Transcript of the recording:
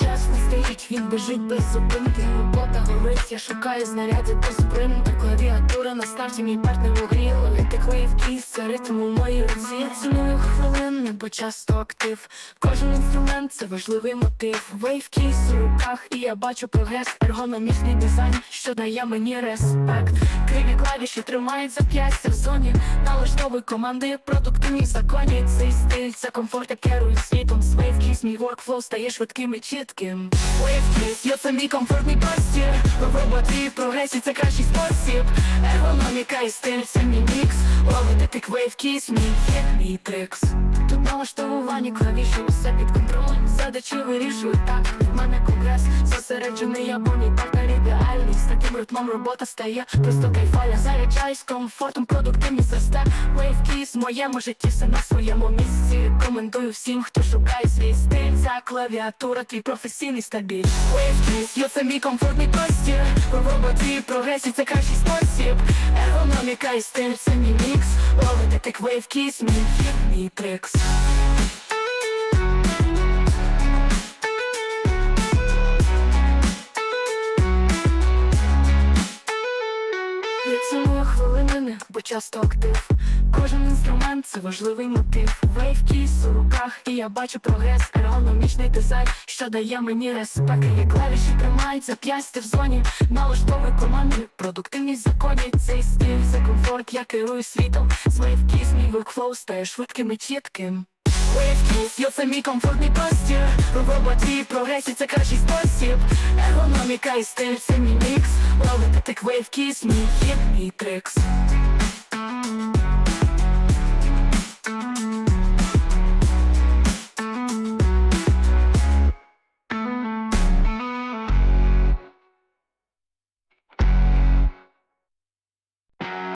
Час стоїть, він біжить без зупинки. Робота горить, я шукаю знаряддя до спринту Клавіатура на старті, мій партнер у грі. Ловити кливки, це ритм у моїй руці. Ціную хвилини, бо часто актив. Кожен інструмент це важливий мотив. Wave keys у руках, і я бачу прогрес. Ергономічний дизайн, що дає мені респект. Криві клавіші тримають зап'ястя в зоні. Налаштовуй команди, продуктивні в законі. Цей стиль, це комфорт, я керую світом З Keys мій workflow стає швидким і чітким Wave keys, йо, це мій комфортний простір В роботі і прогресі це кращий спосіб Ергономіка і стиль, це мій мікс Ловити тик Wave kiss мій хід, мій трикс Тут налаштовування клавіші, усе під контролем. Задачі вирішую так, в мене конгрес Зосереджений я, бо мій партнер ідеальний З таким ритмом робота стає. Просто кайфая Заряджаюсь комфортом, продуктивність росте. Wave в моєму житті все на своєму місці. Рекомендую всім, хто шукає свій стиль. Ця клавіатура, твій професійний стабіль. Wave keys, йо, це мій комфортний простір. В роботі прогресі це кращий спосіб. Ергономіка і стиль, це мій мікс. Ловити тик Wave keys, мій хід, мій трикс хвилини, бо часто актив. Кожен інструмент це важливий мотив. Wave keys у руках, і я бачу прогрес. Ергономічний дизайн, що дає мені респект. Є клавіші тримають зап'ястя в зоні. Налаштовуй команди, продуктивність законі. Цей стиль, це комфорт, я керую світом. З Wave keys мій workflow стає швидким і чітким. Йо, це мій комфортний простір. В роботі прогресі це кращий спосіб. Ергономіка і стиль, це мій мікс. Ловити Wave keys, мій хід, мій трикс